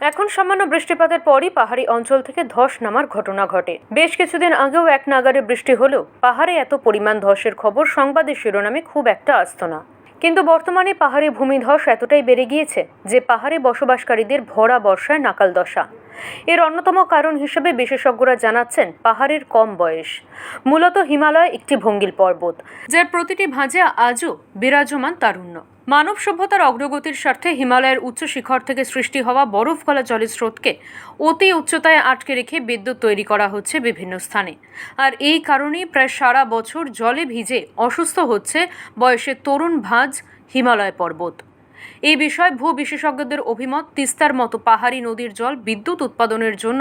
এখন সামান্য বৃষ্টিপাতের পরই পাহাড়ি অঞ্চল থেকে ধস নামার ঘটনা ঘটে। বেশ কিছুদিন আগেও এক নাগারে বৃষ্টি হলেও পাহাড়ে এত পরিমাণ ধসের খবর সংবাদের শিরোনামে খুব একটা আসত না। কিন্তু বর্তমানে পাহাড়ে ভূমিধস এতটাই বেড়ে গিয়েছে যে পাহাড়ে বসবাসকারীদের ভরা বর্ষায় নাকাল দশা। এর অন্যতম কারণ হিসেবে বিশেষজ্ঞরা জানাচ্ছেন পাহাড়ের কম বয়স। মূলত হিমালয় একটি ভঙ্গিল পর্বত, যার প্রতিটি ভাঁজে আজও বিরাজমান তারুণ্য। মানব সভ্যতার অগ্রগতির স্বার্থে হিমালয়ের উচ্চ শিখর থেকে সৃষ্টি হওয়া বরফ গলা জলের স্রোতকে অতি উচ্চতায় আটকে রেখে বিদ্যুৎ তৈরি করা হচ্ছে বিভিন্ন স্থানে। আর এই কারণেই প্রায় সারা বছর জলে ভিজে অসুস্থ হচ্ছে বয়সের তরুণ ভাঁজ হিমালয় পর্বত। এই বিষয়ে ভূ বিশেষজ্ঞদের অভিমত, তিস্তার মতো পাহাড়ি নদীর জল বিদ্যুৎ উৎপাদনের জন্য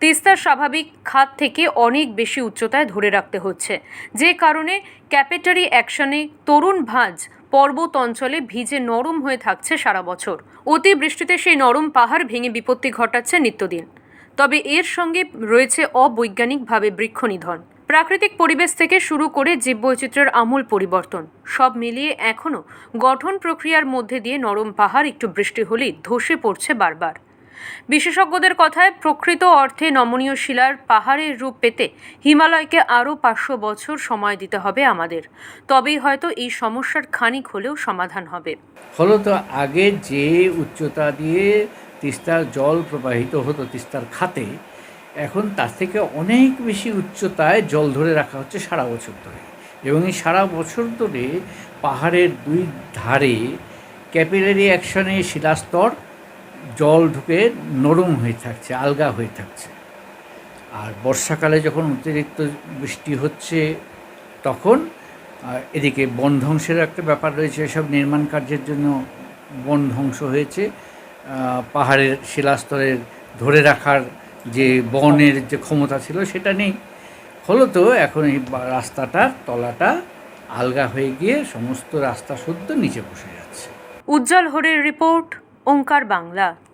তিস্তার স্বাভাবিক খাত থেকে অনেক বেশি উচ্চতায় ধরে রাখতে হচ্ছে। যে কারণে ক্যাপেটারি অ্যাকশনে তরুণ ভাঁজ পর্বত অঞ্চলে ভিজে নরম হয়ে থাকছে সারা বছর। অতি বৃষ্টিতে সেই নরম পাহাড় ভেঙে বিপত্তি ঘটাচ্ছে নিত্যদিন। তবে এর সঙ্গে রয়েছে অবৈজ্ঞানিকভাবে বৃক্ষ নিধন প্রাকৃতিক পরিবেশ থেকে শুরু করে জীববৈচিত্র্যের আমূল পরিবর্তন, সব মিলিয়ে এখনও গঠন প্রক্রিয়ার মধ্যে দিয়ে নরম পাহাড়, একটু বৃষ্টি হলেই ধসে পড়ছে বারবার। বিশেষজ্ঞদের কথায়, প্রকৃত অর্থে নমনীয় শিলার পাহাড়ের রূপ পেতে হিমালয়কে আরও পাঁচশো বছর সময় দিতে হবে আমাদের। তবেই হয়তো এই সমস্যার খানিক হলেও সমাধান হবে। ফলত আগে যে উচ্চতা দিয়ে তিস্তার জল প্রবাহিত হতো, তিস্তার খাতে এখন তার থেকে অনেক বেশি উচ্চতায় জল ধরে রাখা হচ্ছে সারা বছর ধরে। এবং এই সারা বছর ধরে পাহাড়ের দুই ধারে ক্যাপিলারি অ্যাকশনে শিলাস্তর, জল ঢুকে নরম হয়ে থাকছে, আলগা হয়ে থাকছে। আর বর্ষাকালে যখন অতিরিক্ত বৃষ্টি হচ্ছে তখন এদিকে বন ধ্বংসের একটা ব্যাপার রয়েছে, এসব নির্মাণ কার্যের জন্য বন ধ্বংস হয়েছে। পাহাড়ের শিলাস্তরের ধরে রাখার যে বনের যে ক্ষমতা ছিল সেটা নেই। হলো তো এখন এই রাস্তাটার তলাটা আলগা হয়ে গিয়ে সমস্ত রাস্তা শুদ্ধ নিচে বসে যাচ্ছে। উজ্জ্বল হরের রিপোর্ট, ওঙ্কার বাংলা।